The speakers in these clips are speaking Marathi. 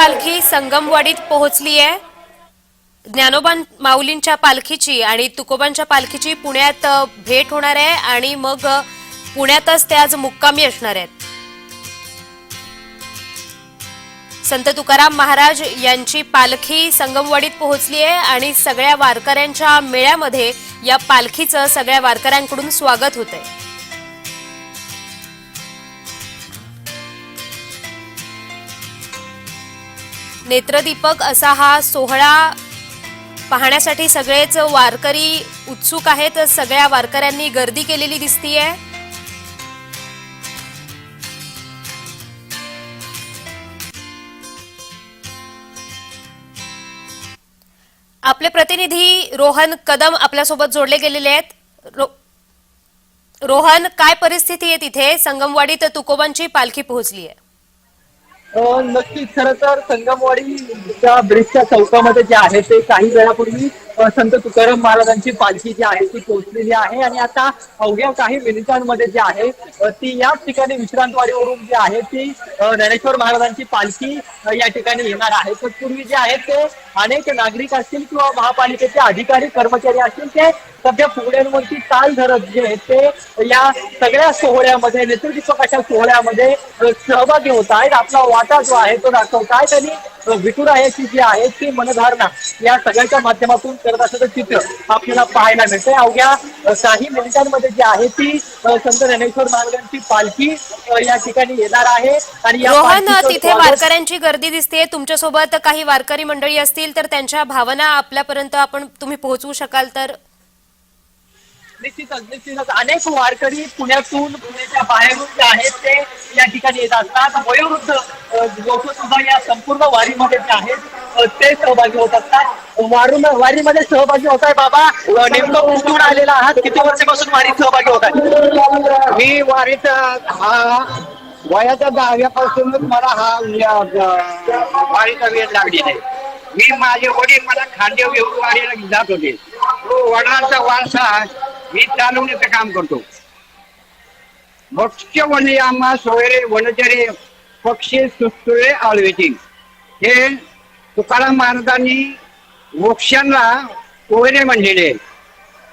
पालखी संगमवाडीत पोहोचली आहे. ज्ञानोबा माऊलींच्या पालखीची आणि तुकोबांच्या पालखीची पुण्यात भेट होणार आहे आणि मग पुण्यातच ते आज मुक्कामी असणार आहेत. संत तुकाराम महाराज यांची पालखी संगमवाडीत पोहोचली आहे आणि सगळ्या वारकऱ्यांच्या मेळ्यामध्ये या पालखीचं सगळ्या वारकऱ्यांकडून स्वागत होत आहे नेत्रदीपक असा हा सोहळा पाहण्यासाठी सगळेच वारकरी उत्सुक आहेत. सगळ्या वारकऱ्यांनी गर्दी केलेली दिसतीये. आपले प्रतिनिधी रोहन कदम आपल्यासोबत जोडले गेलेले आहेत. रो- रोहन काय परिस्थिती आहे तिथे? संगमवाडीत तुकोबांची पालखी पोहोचली आहे नक्कीच. खरं तर संगमवाडीच्या ब्रिजच्या चौकामध्ये जे आहे ते काही वेळापूर्वी संत तुकाराम महाराजांची पालखी जी आहे ती पोहोचलेली आहे. आणि आता अवघ्या काही मिनिटांमध्ये जी आहे ती याच ठिकाणी विश्रांतवाडीवरून जी आहे ती ज्ञानेश्वर महाराजांची पालखी या ठिकाणी येणार आहे. तत्पूर्वी जे आहेत ते अनेक नागरिक असतील किंवा महापालिकेचे अधिकारी कर्मचारी असतील ते सध्या फुगड्यांवरती ताल धरत जे आहेत ते या सगळ्या सोहळ्यामध्ये अशा सोहळ्यामध्ये सहभागी होत आहेत आपला वाटा जो आहे तो दाखवतायत आणि अ, विठुरायाची जी आहे ती मनधारणा या सगळ्याच्या माध्यमातून करत असलेलं चित्र आपल्याला पाहायला मिळतंय. अवघ्या काही मिनिटांमध्ये जी आहे ती संत ज्ञानेश्वर महाराजांची पालखी या ठिकाणी येणार आहे. आणि रोहन तिथे वारकऱ्यांची गर्दी दिसते तुमच्यासोबत काही वारकरी मंडळी असतील तर त्यांच्या भावना आपल्यापर्यंत आपण तुम्ही पोहोचवू शकाल तर? निश्चितच निश्चितच. अनेक वारकरी पुण्यातून पुण्याच्या बाहेरून जे आहेत ते या ठिकाणी येत असतात. वयोवृद्ध लोक सुद्धा या संपूर्ण वारीमध्ये जे आहेत ते सहभागी होत असतात. वारून वारीमध्ये सहभागी होत आहे बाबा. नेमकं कुठून आलेला आहात? किती वर्षापासून वारीत सहभागी होत आहे? मी वारीत हा वयाच्या दहाव्यापासूनच मला हा वारीचा वेळ लागलेला आहे. मी माझे वडील मला खांदेव घेऊन वारीला जात होते. तो वडिलांचा वारसा मी चालवण्याचं काम करतो. भक्ष्य वने आम्हा सोयरे वनचरे पक्षी सुस्तुळे आळवेती हे तुकाराम महाराजांनी वृक्षांना कोयरे म्हणलेले.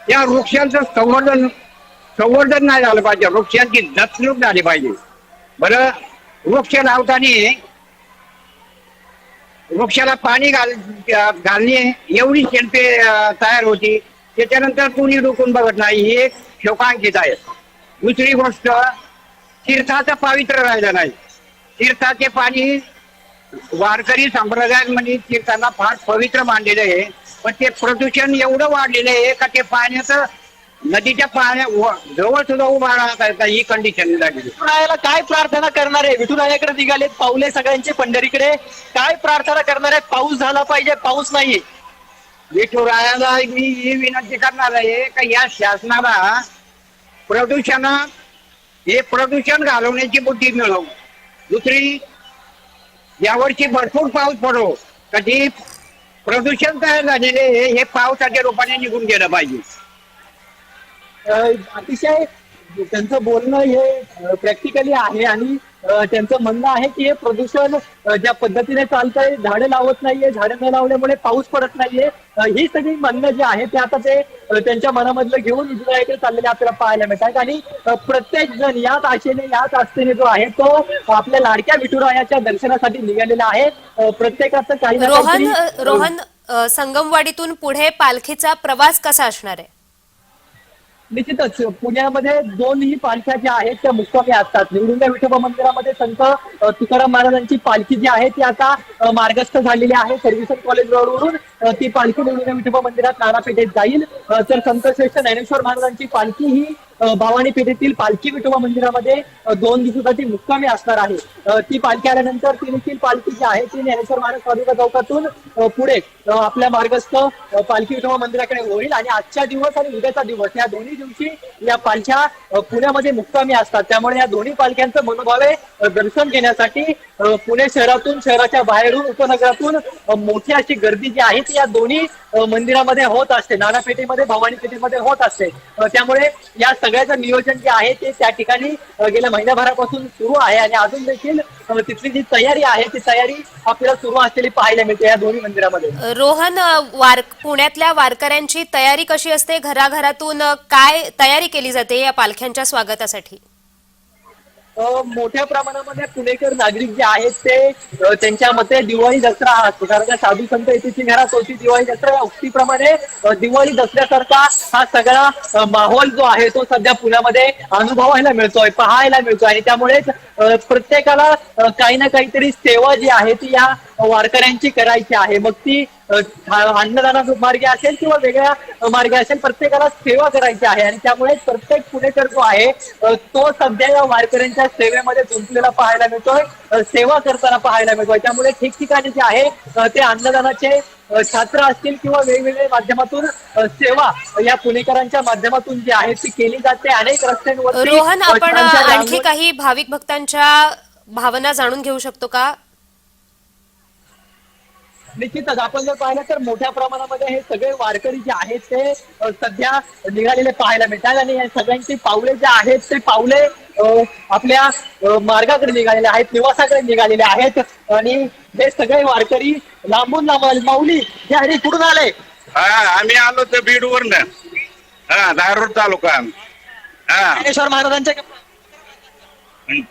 या वृक्षांचं संवर्धन संवर्धन नाही झालं पाहिजे. वृक्षांची जपणूक झाली पाहिजे. बरं वृक्ष लावताना वृक्षाला पाणी घाल घालणे एवढी शेणपे तयार होती. त्याच्यानंतर कुणी डोकून बघत नाही ही एक शोकांकित आहे. दुसरी गोष्ट तीर्थाचं पावित्र्य राहिलं नाही. तीर्थाचे पाणी वारकरी संप्रदायांमध्ये तीर्थांना फार पवित्र मानलेलं आहे. पण ते प्रदूषण एवढं वाढलेलं आहे का ते पाण्याचं नदीच्या पाण्या व- जवळ सुद्धा उभा राहता ही कंडिशन विठुरायाला काय प्रार्थना करणार आहे? विठुरायाकडे निघालेत पावले सगळ्यांचे पंढरीकडे. काय प्रार्थना करणार आहे? पाऊस झाला पाहिजे पाऊस नाहीये. विठुरायाला मी ही विनंती करणार आहे का या शासनाला प्रदूषण हे प्रदूषण घालवण्याची बुद्धी मिळव. दुसरी यावर्षी भरपूर पाऊस पडो. कधी प्रदूषण तयार झालेले हे पावसाच्या रूपाने निघून गेलं पाहिजे. अतिशय त्यांचं बोलणं हे प्रॅक्टिकली आहे आणि त्यांचं म्हणणं आहे की हे प्रदूषण ज्या पद्धतीने चालतंय झाडं लावत नाहीये झाडं न लावल्यामुळे पाऊस पडत नाहीये ही सगळी म्हणणं जी आहे ते आता ते त्यांच्या मनामधलं घेऊन विजयाकडे चाललेले आपल्याला पाहायला मिळतात. आणि प्रत्येक जण याच आशेने याच आस्थेने जो आहे तो आपल्या लाडक्या विठुरायाच्या दर्शनासाठी निघालेला आहे. प्रत्येकाचं काही रोहन रोहन संगमवाडीतून पुढे पालखीचा प्रवास कसा असणार आहे? निश्चितच पुण्यामध्ये दोनही पालख्या ज्या आहेत त्या मुक्कामी असतात. निवडुंगा विठोबा मंदिरामध्ये संत तुकाराम महाराजांची पालखी जी आहे ती आता मार्गस्थ झालेली आहे. सर्व्हिसन कॉलेज रोडवरून ती पालखी निवडुंगा विठोबा मंदिरात नानापेठेत जाईल. तर संत श्रेष्ठ ज्ञानेश्वर महाराजांची पालखी ही भवानी पेठेतील पालखी विठोबा मंदिरामध्ये दोन दिवसासाठी मुक्कामी असणार आहे. ती पालखी आल्यानंतर ती देखील पालखी जी आहे ती ज्ञानेश्वर महाराज स्वाभिका चौकातून पुढे आपल्या मार्गस्थ पालखी विठोबा मंदिराकडे होईल आणि आजच्या दिवस आणि उद्याचा दिवस या दोन्ही दिवशी या पालख्या पुण्यामध्ये मुक्कामी असतात. त्यामुळे या दोन्ही पालख्यांचं मनोभावे दर्शन घेण्यासाठी पुणे शहरातून शहराच्या बाहेरून उपनगरातून मोठी अशी गर्दी जी आहे ती या दोन्ही मंदिरामध्ये होत असते. नानापेठेमध्ये भवानी पेठेमध्ये होत असते. त्यामुळे या सगळ्याचं नियोजन जे आहे ते त्या ठिकाणी गेल्या महिन्याभरापासून सुरू आहे आणि अजून देखील तिथली जी तयारी आहे ती तयारी आपल्याला सुरू असलेली पाहायला मिळते या दोन्ही मंदिरामध्ये. रोहन वार पुण्यातल्या वारकऱ्यांची तयारी कशी असते? घराघरातून काय तयारी केली जाते या पालख्यांच्या स्वागतासाठी? मोठ्या प्रमाणामध्ये पुणेकर नागरिक जे आहेत ते त्यांच्या मते दिवाळी दसरा हा. असतो कारण का साधू संत येतीची घरात होती दिवाळी दसरा. या उक्तीप्रमाणे दिवाळी दसऱ्यासारखा हा सगळा माहोल जो आहे तो सध्या पुण्यामध्ये अनुभवायला मिळतोय पाहायला मिळतोय आणि त्यामुळेच प्रत्येकाला काही ना काहीतरी सेवा जी आहे ती या वारकऱ्यांची करायची आहे. मग ती अन्नदाना मार्गे असेल किंवा वेगळ्या मार्गे असेल प्रत्येकाला सेवा करायची आहे. आणि त्यामुळे प्रत्येक पुणेकर जो आहे तो सध्या या वारकऱ्यांच्या सेवेमध्ये गुंतलेला पाहायला मिळतोय. सेवा करताना पाहायला मिळतोय. त्यामुळे ठिकठिकाणी जे आहे ते अन्नदानाचे छात्र असतील किंवा वेगवेगळ्या माध्यमातून सेवा या पुणेकरांच्या माध्यमातून जी आहे ती केली जाते. अनेक रस्त्यांवरती रोहन आपण आणखी काही भाविक भक्तांच्या भावना जाणून घेऊ शकतो का? निश्चितच आपण जर पाहिलं तर मोठ्या प्रमाणामध्ये हे सगळे वारकरी जे आहेत ते सध्या निघालेले पाहायला मिळतात आणि या सगळ्यांची पावले जे आहेत ते पावले आपल्या मार्गाकडे निघालेले आहेत निवासाकडे निघालेले आहेत. आणि हे सगळे वारकरी लांबून लांब माऊली जे आहे कुठून आले? हा आम्ही आलो तर बीड वरन हा धारूर तालुका. हा. ज्ञानेश्वर महाराजांच्या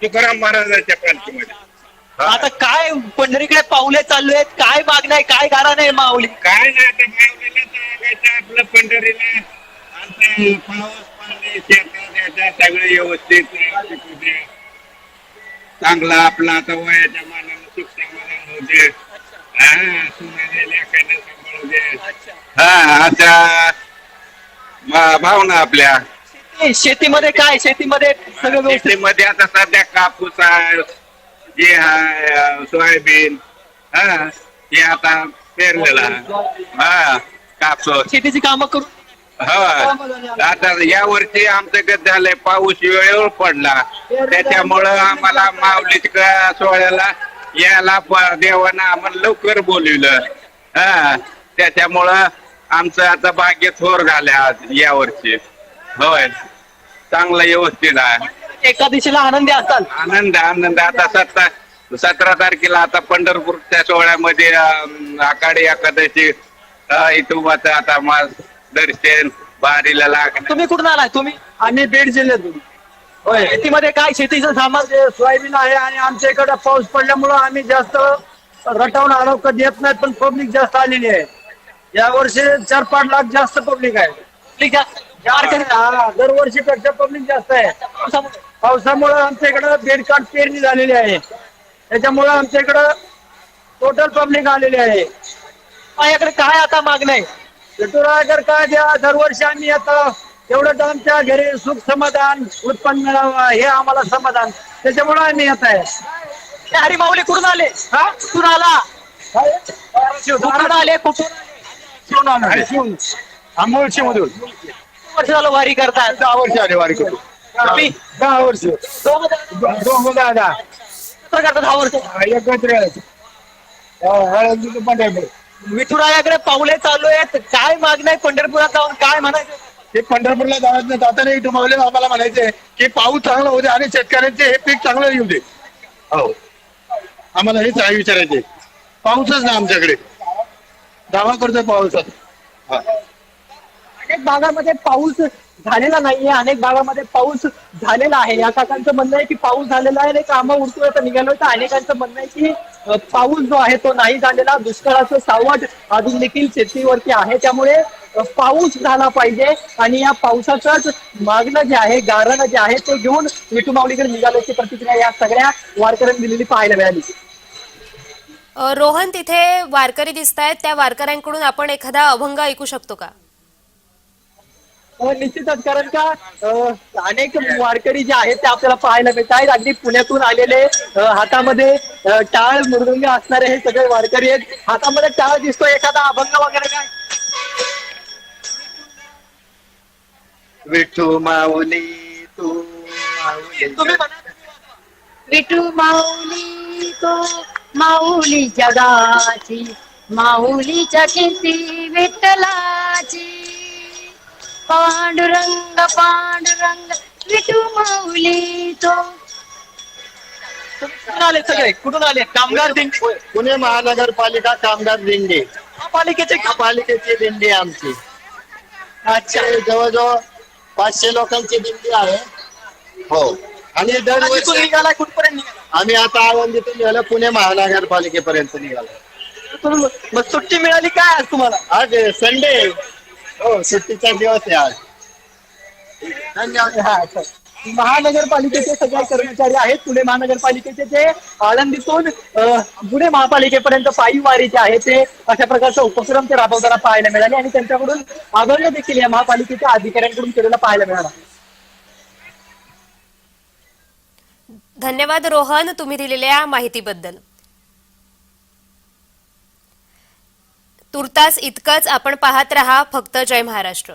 तुकाराम महाराजांच्या पालखीमध्ये. हा. आता काय पंढरीकडे पावले चालू आहेत? काय मागणं आहे? काय गाणं आहे माऊली? काय नाही आता माऊलीला सांगायचं आपलं पंढरीला. आमचं पाऊस पाणी शेतात याच्या सगळं व्यवस्थित व्यवस्थित होते. चांगलं आपलं आता वयाच्या मानानं सुख समाधान होते हा सुनाने लेखाने सांभाळू दे. हा अशा मा- भावना आपल्या. शेतीमध्ये काय? शेतीमध्ये सगळं व्यवस्थित? शेतीमध्ये आता सध्या कापूस आहे जे अं, सोयाबीन हा हे आता पेरलेलं. हा कापूस शेतीची कामं करून हा आता या वर्षी आमचं कसं झालंय पाऊस वेळेवर पडला. त्याच्यामुळं आम्हाला माऊलीच्या सोहळ्याला यायला प- देवानं आम्हाला लवकर बोलवलं. हा त्याच्यामुळं आमचं आता भाग्य थोर झाल्या या वर्षी. होय चांगलं व्यवस्थित आहे. एका दिशेला आनंदी असाल आनंद आनंद. आता सतरा सतरा तारखेला आता पंढरपूरच्या सोहळ्यामध्ये अं, आषाढी एकादशी अं, इथून आता आता मा दर्शन बारीला लागणं तुम्ही कुठून आलाय? तुम्ही? आम्ही बीड जिल्ह्यातून. होय. शेतीमध्ये काय? शेतीचं सामान ते सोयाबीन आहे आणि आमच्या इकडे पाऊस पडल्यामुळं आम्ही जास्त रटावून आलो कधी येत नाहीत पण पब्लिक जास्त आलेली आहे. या वर्षी चार पाच लाख जास्त पब्लिक आहे. ठीक आहे. वारकरी हा, दरवर्षीपेक्षा पब्लिक जास्त आहे. पावसामुळे. पावसामुळे आमच्या इकडं बेडकाट पेरणी झालेली आहे. त्याच्यामुळं आमच्या इकडं टोटल पब्लिक आलेली आहे. माझ्याकडे काय आता मागणं आहे? विठुरायकर काय द्या दरवर्षी आम्ही आता एवढं तर आमच्या घरी सुख समाधान उत्पन्न मिळावं हे आम्हाला समाधान. त्याच्यामुळे आम्ही येत आहे. हरी माऊली कुठून आले? हा? कुठून आला? कुठून आले? कुठून आंबोळशी मधून वर्ष झालं वारी करताय दहा वर्ष आले वारी करून तुम्ही दहा वर्ष. दोघं जण. एकत्र करता दहा वर्ष. एकत्र पंढरपूर. विठुरायाकडे पावले चालू आहेत. काय मागणं आहे पंढरपुरात जाऊन? काय म्हणायचं? हे पंढरपूरला जात जाताना इथं मागले आम्हाला म्हणायचे की पाऊस चांगला दे आणि शेतकऱ्यांचे हे पीक चांगलं येऊ दे. हो. आम्हाला हेच आहे विचारायचे. पाऊसच नाही आमच्याकडे. दावा करतोय पाऊसात हा. अनेक भागामध्ये पाऊस झालेला नाहीये अनेक भागामध्ये पाऊस झालेला आहे. या काकांचं म्हणणं आहे की पाऊस झालेला आहे आणि कामं उरतोय तर निघालोय तर अनेकांचं म्हणणं आहे की पाऊस जो आहे तो नाही झालेला. दुष्काळाचं सावट अजून देखील शेतीवरती आहे. त्यामुळे पाऊस झाला पाहिजे आणि या पावसाचंच मागणं जे आहे गारणं जे आहे ते घेऊन विठू माऊलीकडे निघाल्याची प्रतिक्रिया या सगळ्या वारकऱ्यांनी दिलेली पाहायला मिळाली. रोहन तिथे वारकरी दिसत आहेत त्या वारकऱ्यांकडून आपण एखादा अभंग ऐकू शकतो का? निश्चितच कारण का अ, अनेक वारकरी जे आहेत ते आपल्याला पाहायला मिळत आहेत अगदी पुण्यातून आलेले हातामध्ये टाळ मृदुंग असणारे हे सगळे वारकरी आहेत. हातामध्ये टाळ दिसतो एखादा अभंग वगैरे काय? विठू माऊली तू माऊली. तुम्ही म्हणा. विठू माऊली तो माऊली जगाची. माऊलीच्या कीर्ती विठ्ठलाची. पांडुरंग पांडुरंग विठू माऊली तो. कुठून आले सगळे? कुठून आले? कामगार दिंडी? पुणे महानगरपालिका कामगार दिंडी. महापालिकेचे का? पालिकेची दिंडी आहे आमची. अच्छा. ते जवळजवळ पाचशे लोकांची दिंडी आहे. हो. आणि दरवर्षी निघाला? कुठपर्यंत निघाला? आम्ही आता आळंदीतून निघालो पुणे महानगरपालिकेपर्यंत निघालो. मग सुट्टी मिळाली काय आज तुम्हाला? आज संडे हो सुट्टीचा दिवस आहे आज. धन्यवाद. हा, महानगरपालिकेचे सगळे कर्मचारी आहेत. पुणे महानगरपालिकेचे जे आळंदीतून पुणे महापालिकेपर्यंत पायी वारी जे आहे ते अशा प्रकारचा उपक्रम ते राबवताना पाहायला मिळाले आणि त्यांच्याकडून आदर्य देखील या महापालिकेच्या अधिकाऱ्यांकडून केलेला पाहायला मिळाला. धन्यवाद रोहन. तुम्ही दिलेल्या माहितीबद्दल. तुर्तास इतकंच आपण पाहत रहा. फक्त जय महाराष्ट्र.